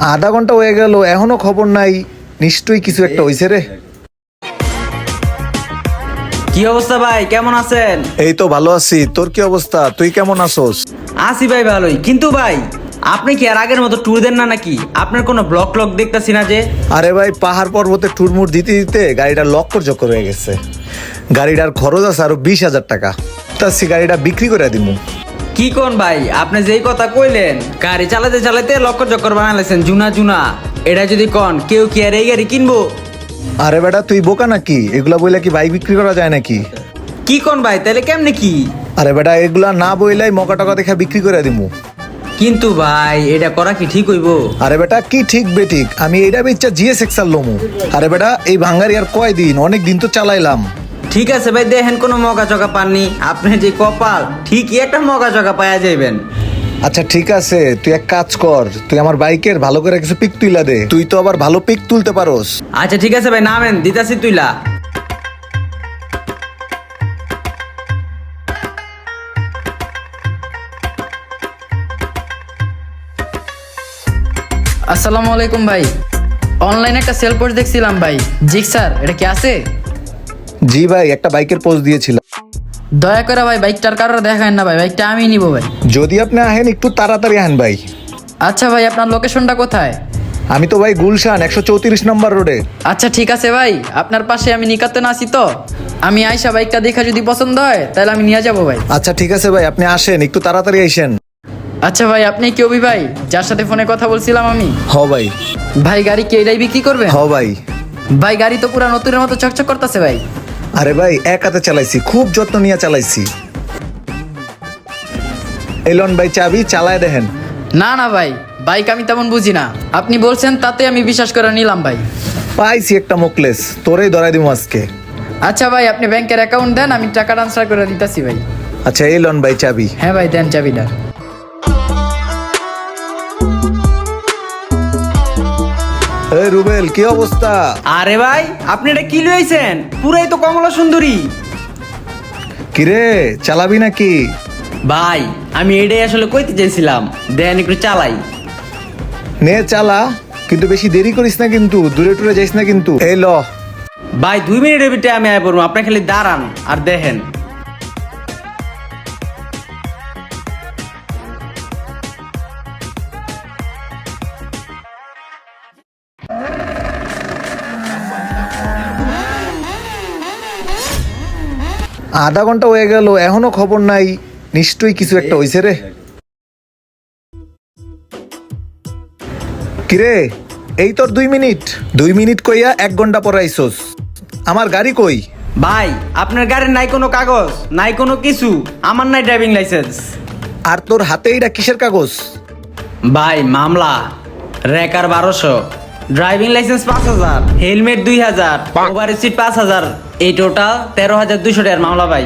আধা ঘণ্টা হয়ে গেল এখনও খবর নাই। নিশ্চয়ই কিছু একটা হয়েছে রে। কি অবস্থা ভাই? কেমন আছেন? এই তো ভালো আছি। তোর কি অবস্থা? তুই কেমন আছোস? আছি ভাই ভালোই। কিন্তু ভাই আপনি কি আর আগের মতো ট্যুর দেন না নাকি? আপনার কোনো ব্লক টক দেখতেছি না যে? আরে ভাই পাহাড় পর্বতে টুরমুর দিতে দিতে গাড়িটা লক্কর চক্কর হয়ে গেছে। গাড়িটার খরচ আছে আরও বিশ হাজার টাকা। তাছি গাড়িটা বিক্রি করে দিমু। কি কোন ভাই? আপনি যেই কথা কইলেন গাড়ি চালাতে চালাতে লক্কর চক্কর বানালেছেন জুনা জুনা। এটা যদি কন কেউ কি আর এই গাড়ি কিনবো? আরে বেটা তুই বোকা নাকি? এগুলা বইলে কি বাইক বিক্রি করা যায় নাকি? কি কোন ভাই তাহলে কেমনে কি? আরে বেটা এগুলা না বইলাই মকা টাকা দেখা বিক্রি করে দিমু। কিন্তু ভাই এটা করা কি ঠিক হইব? আরে বেটা কি ঠিক বেঠিক? আমি এইটা বেচা জিএস এক্সাল লমু। আরে বেটা এই ভাঙ্গারি আর কয় দিন অনেক দিন তো চালাইলাম। ঠিক আছে ভাই দেখেন কোনো মগা চকা পাননি। আপনি যে কপাল ঠিকই একটা মগা চকা পাওয়া যাইবেন। আচ্ছা ঠিক আছে তুই এক কাজ কর তুই আমার বাইকের ভালো করে কিছু পিক তুইলা দে। তুই তো আবার ভালো পিক তুলতে পারোস। আচ্ছা ঠিক আছে ভাই নামেন দিতাছি তুইলা। আসসালামু আলাইকুম ভাই। অনলাইনে একটা সেল পোস্ট দেখছিলাম ভাই। জি স্যার এটা কি আছে? জি ভাই একটা বাইকের পোস্ট দিয়েছিলাম। দয়া করে ভাই বাইকটার কারোর দেখায় না ভাই বাইকটা আমি নিব ভাই। যদি আপনি আহেন একটু তাড়াতাড়ি আহেন ভাই। আচ্ছা ভাই আপনার লোকেশনটা কোথায়? আমি তো ভাই গুলশান একশো চৌত্রিশ নম্বর রোডে আচ্ছা ঠিক আছে ভাই আপনার পাশে আমি নিকাতে না আছি তো। আমি আইসা বাইকটা দেখা যদি পছন্দ হয় তাহলে আমি নিয়ে যাব ভাই। আচ্ছা ঠিক আছে ভাই আপনি আসেন একটু তাড়াতাড়ি আইসেন। আচ্ছা ভাই আপনি কি অভি ভাই? যার সাথে ফোনে কথা বলছিলাম আমি। হ ভাই। ভাই গাড়ি কি এটাই বিক্রি করবে হ ভাই। ভাই গাড়ি তো পুরা নতুনের মতো চকচক করতেছে ভাই। আরে ভাই এক হাতে চালাইছি খুব যত্ন নিয়ে চালাইছি। এলন ভাই চাবি চালায় দেখেন। না না ভাই বাইক আমি তেমন বুঝি না। আপনি বলছেন তাতে আমি বিশ্বাস করে নিলাম ভাই। পাইছি একটা মুকলেস তোরেই ধরাই দিব আজকে। আচ্ছা ভাই আপনি ব্যাংকের অ্যাকাউন্ট দেন আমি টাকা ট্রান্সফার করে দিতেছি ভাই। আচ্ছা এলন ভাই চাবি। হ্যাঁ ভাই দেন চাবিটা। এই রুবেল কি অবস্থা? আরে ভাই আপনি এটা কি লইছেন? পুরাই তো কমলা সুন্দরী। কিরে চালাবি নাকি? ভাই আমি এটাই আসলে কইতে চাইছিলাম। দেন একটু চালাই। নে চালা কিন্তু বেশি দেরি করিস না কিন্তু দূরে টুরে যাইস না কিন্তু। এই ল। ভাই দুই মিনিটের ভিতরে আমি আয় পড়ব আপনি খালি দাঁড়ান আর দেখেন। আধা ঘণ্টা হয়ে গেল এখনও খবর নাই। নিশ্চয়ই কিছু একটা হয়েছে রে। কিরে এই তোর দুই মিনিট। দুই মিনিট কইয়া এক ঘণ্টা পর আইসোস। আমার গাড়ি কই? ভাই আপনার গাড়ির নাই কোনো কাগজ নাই কোনো কিছু আমার নাই ড্রাইভিং লাইসেন্স আর তোর হাতে এইটা কিসের কাগজ? ভাই মামলা রেকার বারোশো। ড্রাইভিং লাইসেন্স পাঁচ হাজার হেলমেট দুই হাজার ওভার সিট পাঁচ হাজার এই টোটাল তেরো হাজার দুইশো টাকার মামলা ভাই।